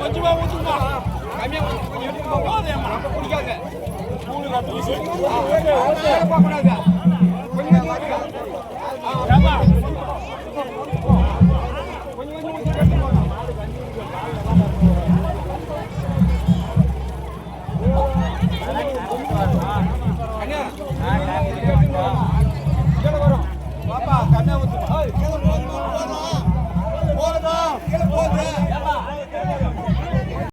கொஞ்சமா ஊத்துமா கம்மியா கொஞ்சம் எடுத்து போகாதே அப்ப குடிக்காங்க மூணு கட்டு கொஞ்சம் Thank you.